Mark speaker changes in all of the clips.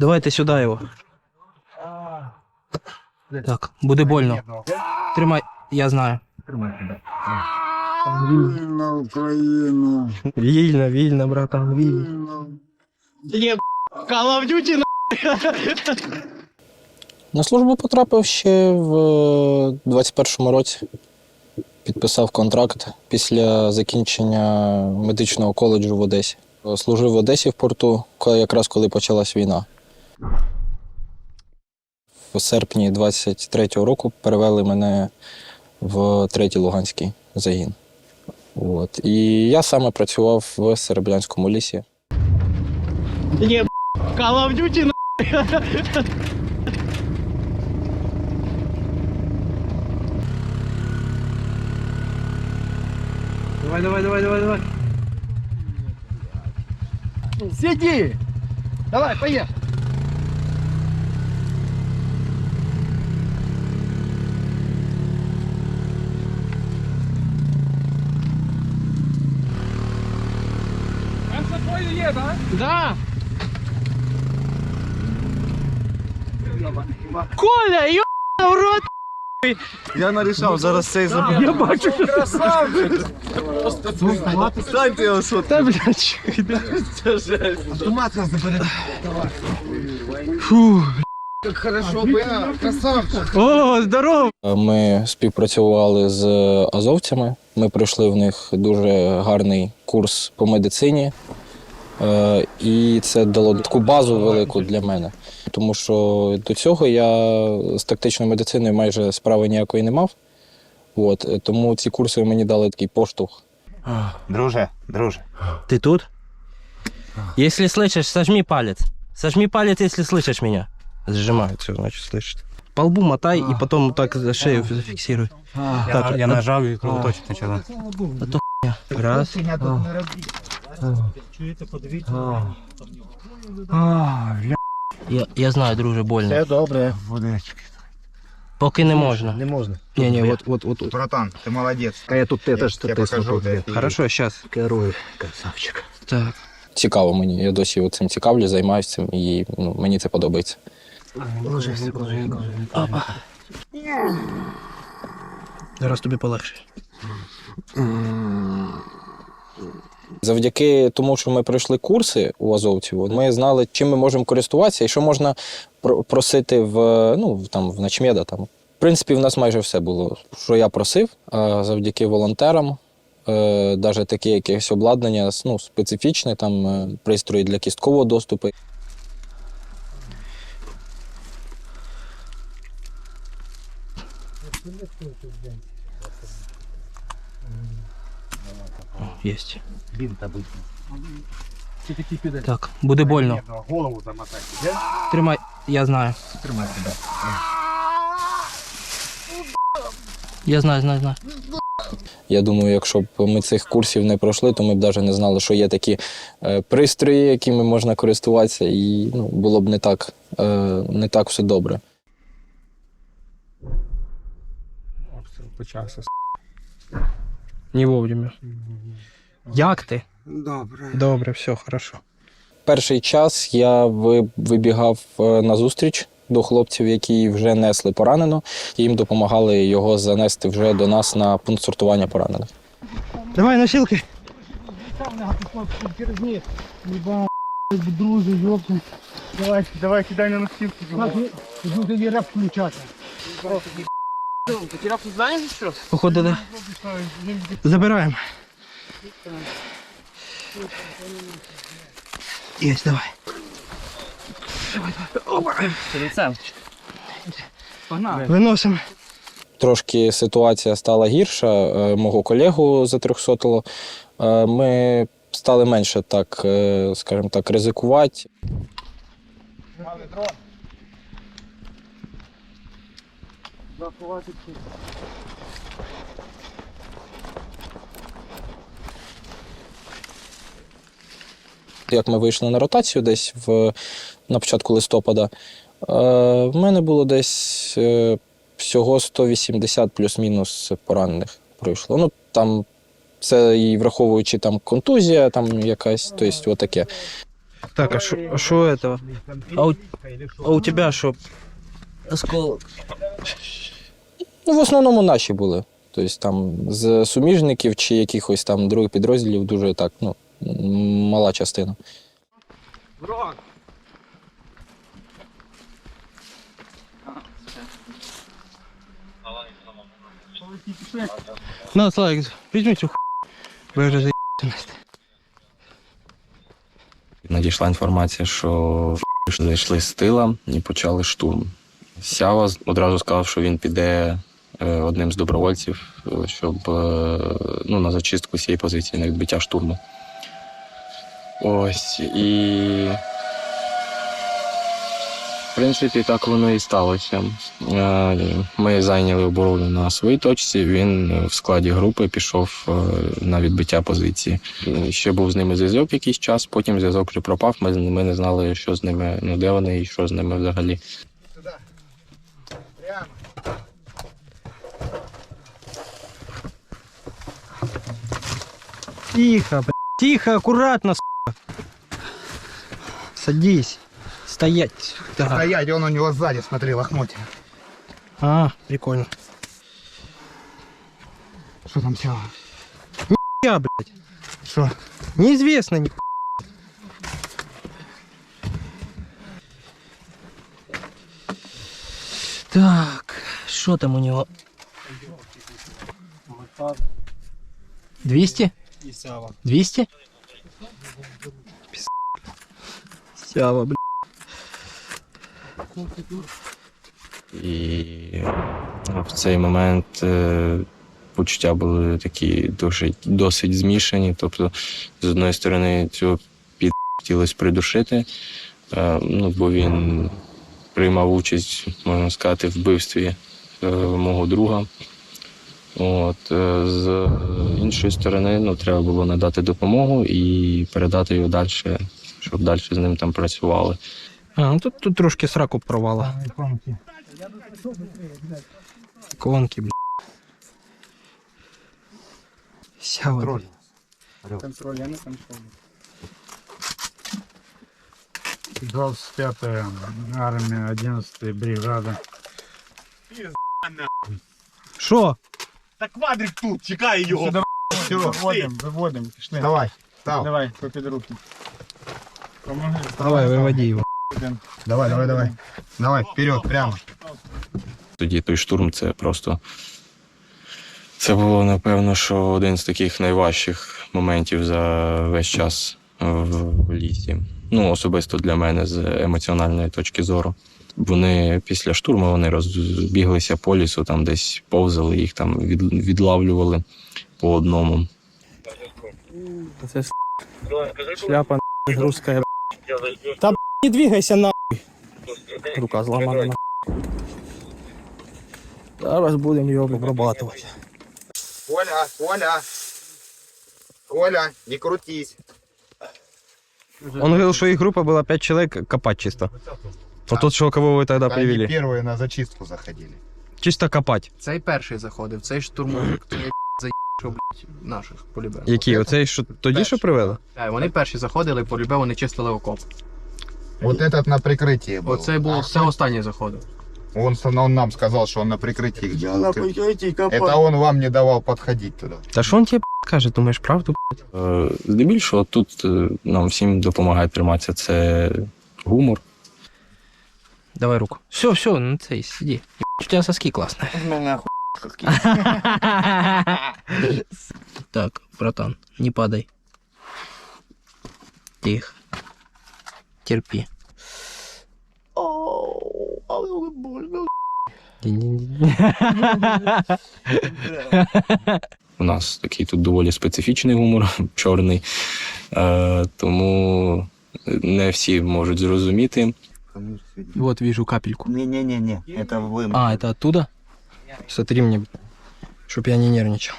Speaker 1: Давайте сюди його. Так, буде больно. Тримай, я знаю.
Speaker 2: Вільна Україна.
Speaker 1: Вільно, вільно, братан.
Speaker 2: Вільна.
Speaker 3: На службу потрапив ще в 21-му році. Підписав контракт після закінчення медичного коледжу в Одесі. Служив в Одесі в порту, якраз коли почалась війна. В серпні 23-го року перевели мене в третій Луганський загін. От. І я саме працював в Серебрянському лісі.
Speaker 1: Давай, давай, давай, давай, давай.
Speaker 2: Сиди! Давай, поехали!
Speaker 1: Да. Коля, ё в рот!
Speaker 4: Я нарішав, зараз цей забув.
Speaker 1: Я бачу.
Speaker 4: Красавчик! Станьте його що
Speaker 1: Та, блядь,
Speaker 2: Автомат нас забере.
Speaker 1: Фу.
Speaker 2: Как хорошо, бля, красавчик!
Speaker 1: О, здорово!
Speaker 3: Ми співпрацювали з азовцями. Ми пройшли в них дуже гарний курс по медицині. Е, І це дало таку базу велику для мене. Тому що до цього я з тактичною медициною майже справи ніякої не мав. От, е, тому ці курси мені дали такий поштовх.
Speaker 5: Друже, друже.
Speaker 1: Ты тут? Если слышишь, сожми палец. Сожми палец, если слышишь меня. Сжимает, все, значит, слышит. По лбу мотай и потом вот так за шею зафиксируй. Так,
Speaker 5: я
Speaker 1: а-
Speaker 5: нажав і кровоточить почала.
Speaker 1: Раз. Я, я знаю, друже, больно.
Speaker 2: добре.
Speaker 5: Водички.
Speaker 1: Поки не можна.
Speaker 2: Не можна.
Speaker 1: Не, не, вот, вот, вот. вот.
Speaker 5: Братан, ти молодець.
Speaker 2: А я тут
Speaker 5: Я
Speaker 2: теж
Speaker 5: тебе покажу, де ти.
Speaker 1: Хорошо, сейчас.
Speaker 2: керую. Красавчик.
Speaker 1: Так.
Speaker 3: Цікаво мені. Я досі цим цікавлю, займаюся цим і ну, мені це подобається.
Speaker 2: Ложись, ложись,
Speaker 1: Опа. Зараз тобі полегше.
Speaker 3: Завдяки тому, що ми пройшли курси у азовців, ми знали, чим ми можемо користуватися і що можна просити в ну там в начмеда. Там в принципі, в нас майже все було, що я просив. Завдяки волонтерам, е, навіть таке якесь обладнання, ну специфічне, там е, пристрої для кісткового доступу.
Speaker 1: Єсть.
Speaker 5: Бінта бить.
Speaker 1: Так, буде больно.
Speaker 5: Голову замотати.
Speaker 1: Тримай, я знаю.
Speaker 5: Тримай себе.
Speaker 1: Я знаю, знаю, знаю.
Speaker 3: Я думаю, якщо б ми цих курсів не пройшли, то ми б навіть не знали, що є такі е, пристрої, якими можна користуватися, і ну, було б не так, е, не так все добре.
Speaker 4: Почався.
Speaker 1: Не вовремя. Як ти?
Speaker 2: Добре.
Speaker 1: Добре, все, хорошо.
Speaker 3: Перший час я вибігав е, на зустріч до хлопців, які вже несли поранено, і їм допомагали його занести вже до нас на пункт сортування поранених.
Speaker 1: Давай носилки.
Speaker 2: Друзі, йопти. Давай, давай, кидай на носилки. Жду тоді реп включати.
Speaker 1: Походу, да. Забираємо. Єсть, давай. Виносимо.
Speaker 3: Трошки ситуація стала гірша. е, Мого колегу затрьохсотило. Е, Ми стали менше так, е, скажімо так, ризикувати. Як ми вийшли на ротацію десь в, на початку листопада, е, в мене було десь е, всього 180 плюс-мінус поранених пройшло. Ну там це і враховуючи там контузія, там якась, тобто отаке.
Speaker 1: Так, а что а этого? А у, а у тебя что? Осколок.
Speaker 3: Ну, в основному наші були. Тобто там з суміжників чи якихось там других підрозділів дуже так, ну, мала частина.
Speaker 1: На, Славик, возьмите ху... Вы уже заебались.
Speaker 6: Надійшла інформація, що зайшли з тила і почали штурм. Сява одразу сказав, що він піде е, одним з добровольців, щоб е, ну, на зачистку цієї позиції на відбиття штурму. Ось і. В принципі, так воно і сталося. Е, Ми зайняли оборону на своїй точці. Він в складі групи пішов е, на відбиття позиції. Ще був з ними зв'язок якийсь час, потім зв'язок вже пропав. Ми, ми не знали, що з ними, ну де вони і що з ними взагалі.
Speaker 1: Тихо, бля. Тихо, аккуратно, сука. Садись. Стоять. Да.
Speaker 2: Стоять, он у него сзади, смотри, лохмотья.
Speaker 1: А, прикольно.
Speaker 2: Что там все?
Speaker 1: Я, блядь.
Speaker 2: Что?
Speaker 1: Неизвестно ни Так, что там у него? 200? 200? Сява, блядь.
Speaker 6: І в цей момент е, почуття були такі досить, досить змішані. Тобто, з одної сторони, цього під хотілося придушити, е, ну, бо він приймав участь, можна сказати, в вбивстві е, мого друга. От, з іншої сторони, ну, треба було надати допомогу і передати його далі, щоб далі з ним там працювали.
Speaker 1: А, ну тут, тут трошки сраку провала. Иконки, блядь. Сява.
Speaker 2: Контроль.
Speaker 1: блядь.
Speaker 2: Контроль, я не контроль. 25-я армия, 11 бригада.
Speaker 1: Шо?
Speaker 4: Та квадрик тут, чекай його.
Speaker 2: Все, выводим, выводим. Пішли. Давай, став. Давай, попід руки. Помоги.
Speaker 1: Давай, выводи его.
Speaker 2: Давай, давай, давай. Давай, вперед, прямо.
Speaker 6: Тоді той штурм це просто. Це було, напевно, що один з таких найважчих моментів за весь час в лісі. Ну, особисто для мене з емоціональної точки зору. Вони після штурму вони розбіглися по лісу, там десь повзали, їх там від, відлавлювали по одному.
Speaker 1: С- шляпа нахуй, русская. Да не двигайся нахуй. Рука сломана нахуй. Зараз будем ее обрабатывать.
Speaker 2: Коля, Коля. Коля, не крутись.
Speaker 7: Он говорил, что их группа была 5 человек копать чисто. Вот тот, что кого вы тогда
Speaker 2: Они
Speaker 7: привели.
Speaker 2: первые на зачистку заходили.
Speaker 7: Чисто копать.
Speaker 8: Цей перший заходив, цей штурмовик, той заїхав, блядь, наших полюбив.
Speaker 7: Які? Оцей, що тоді що привели?
Speaker 8: Так, вони перші заходили, полюбив, вони чистили окоп.
Speaker 2: Вот этот на прикрытии был.
Speaker 8: Оцей був, це останній заходив.
Speaker 2: Он, с- он нам сказал, что он на прикрытии. Я на прикрытии Это он вам не давал подходить туда.
Speaker 7: Та що він тебе каже, думаєш, правду?
Speaker 6: Е, Здебільшого тут е, нам всім допомагає триматися це гумор.
Speaker 1: Давай руку. Все, все, ну ты сиди. У тебя соски классные. Так, братан, не падай. Тихо. Терпи.
Speaker 6: У нас такий тут доволі специфічний гумор, чорний. Е, тому не всі можуть зрозуміти.
Speaker 1: Вот вижу капельку.
Speaker 4: Не-не-не, это вы.
Speaker 1: А, это оттуда?
Speaker 7: Смотри мне, чтоб я не нервничал.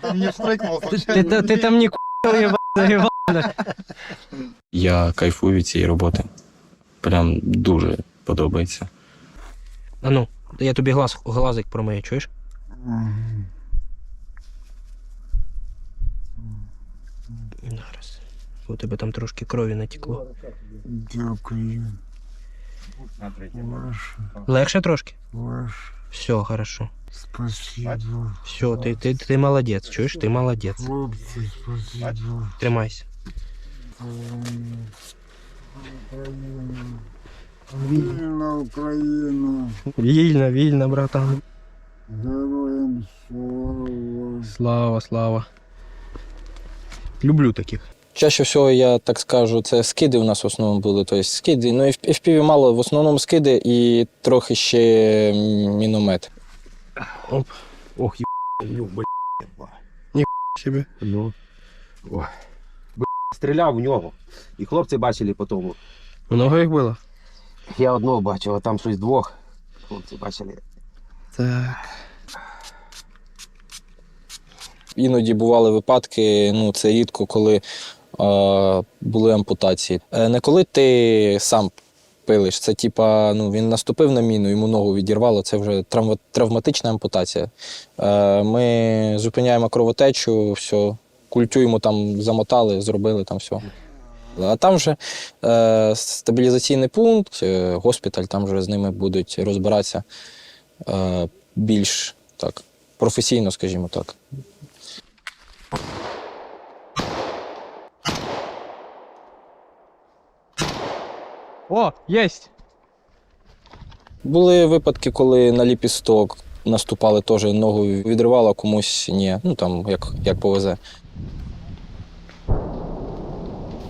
Speaker 2: Там не встрыкнул
Speaker 1: Ты, ты- ты там не ку***л, ебать, заебал.
Speaker 6: Я кайфую від цієї роботи. Прям дуже подобається.
Speaker 1: А ну, я тобі глаз, глазик промию, чуєш? у тебе там трошки крові натекло.
Speaker 9: Дякую.
Speaker 1: Легше трошки?
Speaker 9: ваше,
Speaker 1: Все, хорошо.
Speaker 9: спасибо.
Speaker 1: Все, ти, ти, ти молодець, чуєш? Ти молодець.
Speaker 9: Хлопці, спасибо.
Speaker 1: Тримайся.
Speaker 9: Вільна Україна,
Speaker 1: Вільно, вільно, братан.
Speaker 9: героям слава.
Speaker 1: Слава, слава. Люблю таких.
Speaker 3: Чаще всього, я так скажу, це скиди у нас в основному були. Тобто скиди, ну і в FPV мало, в основному скиди і трохи ще міномет.
Speaker 5: Оп. Ох. Ну, блядь.
Speaker 1: Себе.
Speaker 5: Ну. Ой. Б... Стріляв в нього. І хлопці бачили по тому.
Speaker 1: Много їх було?
Speaker 5: Я одного бачив, а там щось двох. Хлопці бачили.
Speaker 1: Так.
Speaker 3: Іноді бували випадки, ну це рідко, коли були ампутації. Е, не коли ти сам пилиш, це типа, ну він наступив на міну, йому ногу відірвало, це вже травматична ампутація. Е, ми зупиняємо кровотечу, все, культюємо там, замотали, зробили там все. А там вже е, стабілізаційний пункт, е, госпіталь, там вже з ними будуть розбиратися е, більш так, професійно, скажімо так.
Speaker 1: О, єсть!
Speaker 3: Були випадки, коли на ліпісток наступали теж ногу відривало, комусь ні. Ну там як, як повезе.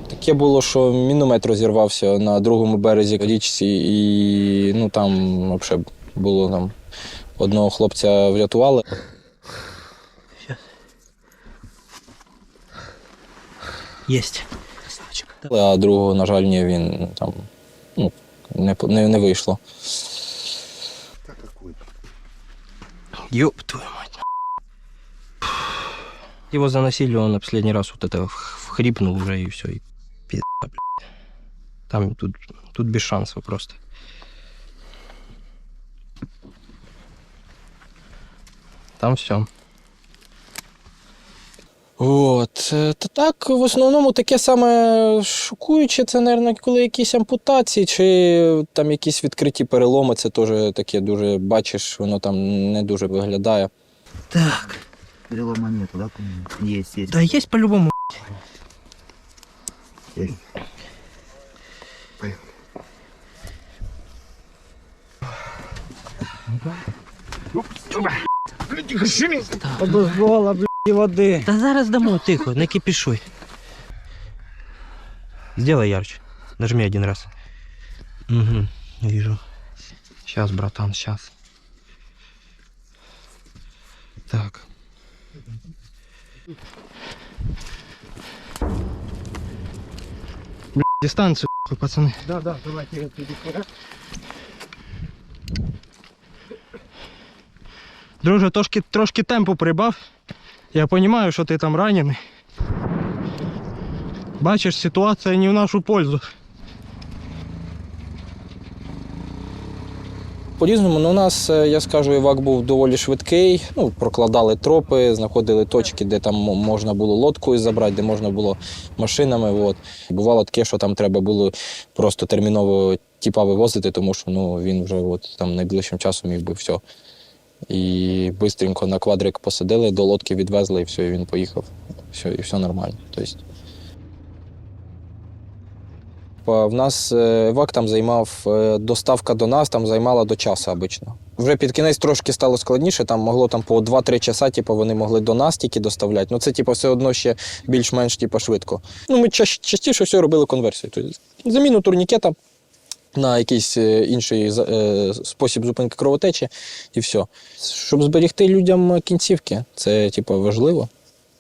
Speaker 3: Таке було, що міномет розірвався на другому березі річці, і ну там взагалі було там одного хлопця врятували.
Speaker 1: Єсть.
Speaker 3: А другого, на жаль, ні, він там не, не, не вийшло.
Speaker 1: Ёб твою мать. Его заносили, он последний раз вот это вхрипнул уже и все. И пизда. Там тут, тут без шансов просто. Там все.
Speaker 3: От. е, Та так, в основному таке саме шокуюче, це, мабуть, коли якісь ампутації чи там якісь відкриті переломи, це теж таке дуже бачиш, воно там не дуже виглядає.
Speaker 1: Так.
Speaker 4: Перелома нету, да? Есть, есть.
Speaker 1: Да есть по-любому.
Speaker 4: Подозвола, блядь, воды.
Speaker 1: Да зараз домой, тихо, не кипишуй. Сделай ярче. Нажми один раз. Угу, вижу. Сейчас, братан, сейчас. Так. Бля, дистанцию, нахуй, пацаны.
Speaker 4: Да, да, давайте.
Speaker 1: Друже, трошки, трошки темпу прибав. Я розумію, що ти там ранений. Бачиш, ситуація не в нашу пользу.
Speaker 3: По-різному, ну, у нас, е, я скажу, івак був доволі швидкий. Ну, прокладали тропи, знаходили точки, де там можна було лодкою забрати, де можна було машинами. От. Бувало таке, що там треба було просто терміново тіпа вивозити, тому що ну, він вже от, там найближчим часом міг би все. І швидко на квадрик посадили, до лодки відвезли, і все, і він поїхав. Все, і все нормально. Тобто, В нас е, ВАК там займав е, доставка до нас, там займала до часу обично. Вже під кінець трошки стало складніше, там могло там по 2-3 часа, типу, вони могли до нас тільки доставляти. Ну це типу, все одно ще більш-менш типу, швидко. Ну, ми ча- частіше все робили конверсію. Тобто, заміну турнікета на якийсь е, інший е, спосіб зупинки кровотечі і все. Щоб зберегти людям кінцівки, це типу, важливо.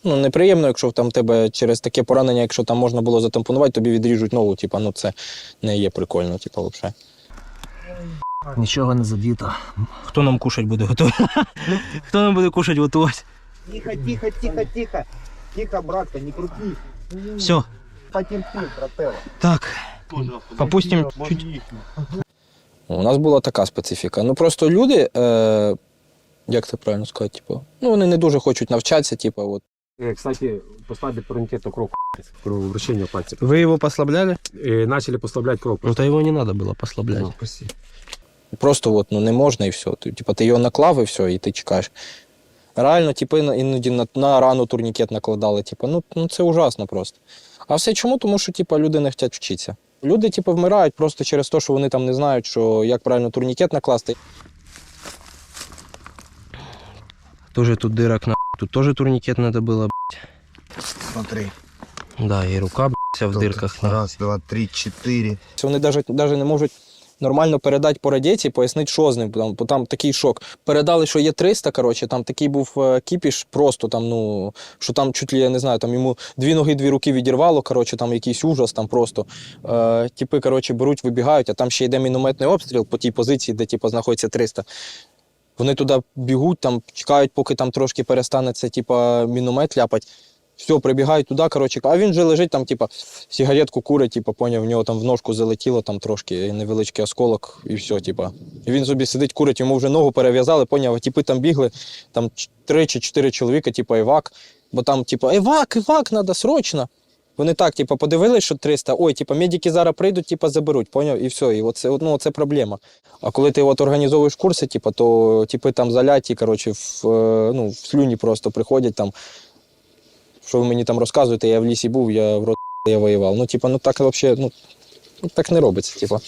Speaker 3: Ну, неприємно, якщо там тебе через таке поранення, якщо там можна було затампонувати, тобі відріжуть ногу, типу, ну це не є прикольно, типу, взагалі.
Speaker 4: Нічого не задіто.
Speaker 1: Хто нам кушать буде готувати? Хто нам буде кушать готувати?
Speaker 4: Тихо, тихо, тихо, тихо. Тихо, братка, не крути.
Speaker 1: Все,
Speaker 4: Потерпи, брателло.
Speaker 1: так. Попустим чуть.
Speaker 3: У нас була така специфіка. Ну просто люди, е, як це правильно сказати, типу, ну вони не дуже хочуть навчатися, типу, от
Speaker 5: Э, Кстати, поставили турникет на кровь, кровообращение пальцев.
Speaker 7: Вы его послабляли?
Speaker 5: И начали послаблять кровь.
Speaker 1: Ну, то его не надо было послаблять.
Speaker 5: Ну, спасибо.
Speaker 3: Просто от, ну, не можна і все. Ти, типа, ти його наклав і все, і ти чекаєш. Реально, типи, на- іноді на, на рану турнікет накладали. Типу, ну, ну це ужасно просто. А все чому? Тому що типу, люди не хочуть вчитися. Люди, типу, вмирають просто через те, що вони там не знають, що як правильно турнікет накласти.
Speaker 1: Тоже тут дырок на. Тут тоже турникет надо было.
Speaker 2: Смотри.
Speaker 1: Да, и рука б***ь, вся в дырках. на.
Speaker 2: Раз, два, три, четыре.
Speaker 3: Вони навіть, навіть не можуть нормально передати по радіації, пояснити, що з ним. Там, бо там такий шок. Передали, що є 300, коротше, там такий був е, кіпіш, просто там, ну, що там чуть ли, я не знаю, там йому дві ноги, дві руки відірвало, коротше, там якийсь ужас, там просто. Е, тіпи, коротше, беруть, вибігають, а там ще йде мінометний обстріл по тій позиції, де типу, знаходиться 300. Вони туди бігуть, там чекають, поки там трошки перестане це, типа, міномет ляпать. Все, прибігають туди, коротше, а він вже лежить там, типа, сигаретку курить, типу, поняв, в нього там в ножку залетіло там трошки невеличкий осколок, і все, типу. І він собі сидить, курить, йому вже ногу перев'язали, поняв, а типи там бігли, там три чи чотири чоловіка, типу, евак, бо там, типу, евак, евак, треба срочно. Вони так, типу, подивились, що 300, ой, типу, медики зараз прийдуть, типу, заберуть, поняв, і все, і оце, ну, це проблема. А коли ти от організовуєш курси, типу, то типи там заляті, коротше, в, е, ну, в слюні просто приходять там. Що ви мені там розказуєте, я в лісі був, я в рот я воював. Ну, типа, ну так взагалі, ну, ну, так не робиться, типа.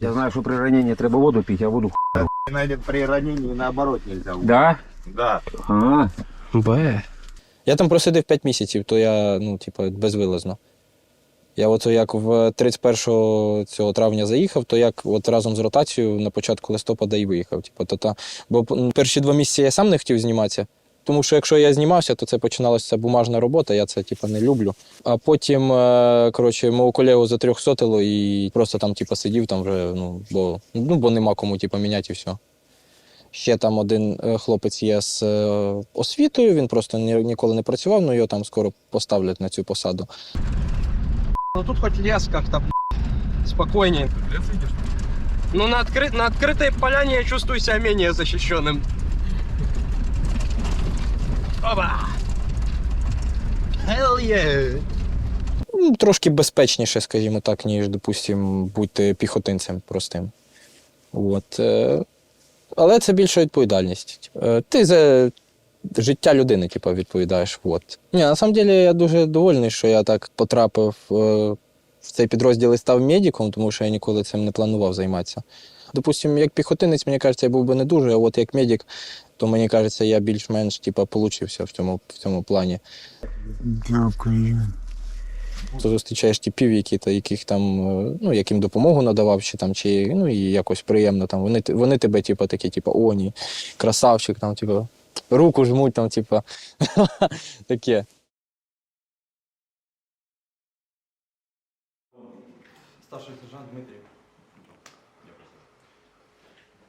Speaker 4: Я знаю, что при ранении треба воду пить, а воду ху-
Speaker 2: Найдет при ранении наоборот нельзя.
Speaker 4: Да?
Speaker 2: Да.
Speaker 4: А,
Speaker 1: Б.
Speaker 3: Я там просидив 5 місяців, то я, ну, типа, безвилазно. Я от як в 31 цього травня заїхав, то як от разом з ротацією на початку листопада і виїхав. Типу, то та, бо перші два місяці я сам не хотів зніматися. Тому що якщо я знімався, то це починалася бумажна робота, я це типу, не люблю. А потім, е, коротше, мого колегу затрьохсотило і просто там, типу, сидів там вже, ну, бо, ну, бо нема кому типу, міняти і все. Ще там один е, хлопець є з е, освітою, він просто ні, ніколи не працював, але його там скоро поставлять на цю посаду.
Speaker 7: Ну тут хоть лес как-то спокойнее. Ну на, откры- на открытой поляне я чувствую себя менее защищенным. Оба! Hell yeah!
Speaker 3: Ну, Трошки безпечніше, скажімо так, ніж, допустим, бути піхотинцем простим. От. е, Але це більша відповідальність. Е, Ти за життя людини, типу, відповідаєш. От. Ні, на самом деле я дуже довольний, що я так потрапив е, в цей підрозділ і став медиком, тому що я ніколи цим не планував займатися. Допустим, як піхотинець, мені кажеться, я був би не дуже, а от як медик, то мені кажеться, я більш-менш типу, получився в цьому, в цьому плані.
Speaker 9: Дякую.
Speaker 3: Ти зустрічаєш типів, які, та, яких там, е, ну, яким допомогу надавав, чи там, чи ну, і якось приємно там. Вони, вони тебе, типу, такі, типу, о, ні, красавчик, там, типу, руку жмуть, там, типу, таке.